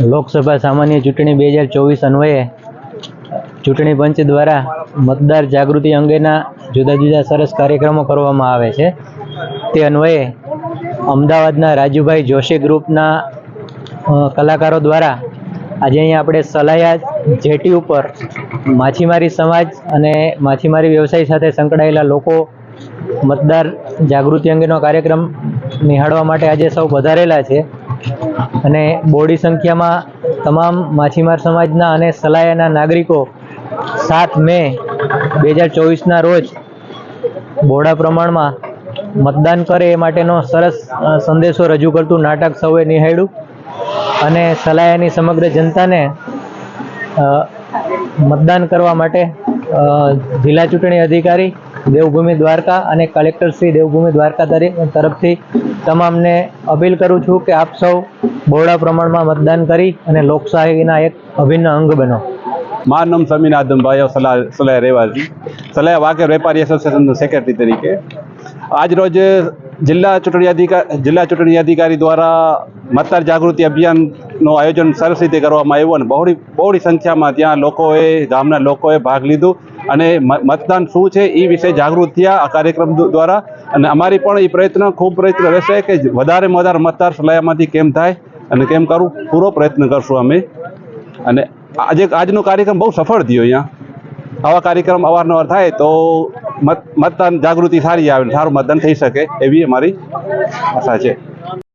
લોકસભા સામાન્ય ચૂંટણી બે હજાર ચોવીસ અન્વયે ચૂંટણી પંચ દ્વારા મતદાર જાગૃતિ અંગેના જુદા જુદા સરસ કાર્યક્રમો કરવામાં આવે છે. તે અન્વયે અમદાવાદના રાજુભાઈ જોશી ગ્રુપના કલાકારો દ્વારા આજે અહીંયા આપણે સલાયા જેટી ઉપર માછીમારી સમાજ અને માછીમારી વ્યવસાય સાથે સંકળાયેલા લોકો મતદાર જાગૃતિ અંગેનો કાર્યક્રમ નિહાળવા માટે આજે સૌ વધારેલા છે. અને બોડી સંખ્યામાં તમામ માછીમાર સમાજના અને સલાયાના નાગરિકો સાત મે બે હજાર ચોવીસના રોજ બહોળા પ્રમાણમાં મતદાન કરે એ માટેનો સરસ સંદેશો રજૂ કરતું નાટક સૌએ નિહાળ્યું. અને સલાયાની સમગ્ર જનતાને મતદાન કરવા માટે જિલ્લા ચૂંટણી અધિકારી દેવભૂમિ દ્વારકા અને કલેક્ટર શ્રી દેવભૂમિ દ્વારકા તરી- તરફથી તમામને અપીલ કરું છું કે આપ સૌ બહોળા પ્રમાણમાં મતદાન કરી અને લોકશાહીના એક અભિન્ન અંગ બનો. મારું નામ સમીન આદમભાઈ સલાહ રહેવાસી. સલાહ વાકેર વેપારી એસોસિએશનનો સેક્રેટરી તરીકે. આજ રોજ જિલ્લા ચૂંટણી અધિકારી જિલ્લા ચૂંટણી અધિકારી દ્વારા મતદાર જાગૃતિ અભિયાનનું આયોજન સરસ રીતે કરવામાં આવ્યું અને બહોળી બહોળી સંખ્યામાં ત્યાં લોકોએ, ગામના લોકોએ ભાગ લીધો અને મતદાન શું છે એ વિશે જાગૃત થયા આ કાર્યક્રમ દ્વારા. અને અમારી પણ એ પ્રયત્ન, ખૂબ પ્રયત્ન રહેશે કે વધારેમાં વધારે મતદાર સલાહમાંથી કેમ થાય અને કેમ કરવું પૂરો પ્રયત્ન કરશું અમે. અને આજે, આજનો કાર્યક્રમ બહુ સફળ થયો અહીંયા. આવા કાર્યક્રમ અવારનવાર થાય તો મત, મતદાન જાગૃતિ સારી આવે સારું મતદાન થઈ શકે એવી અમારી આશા છે.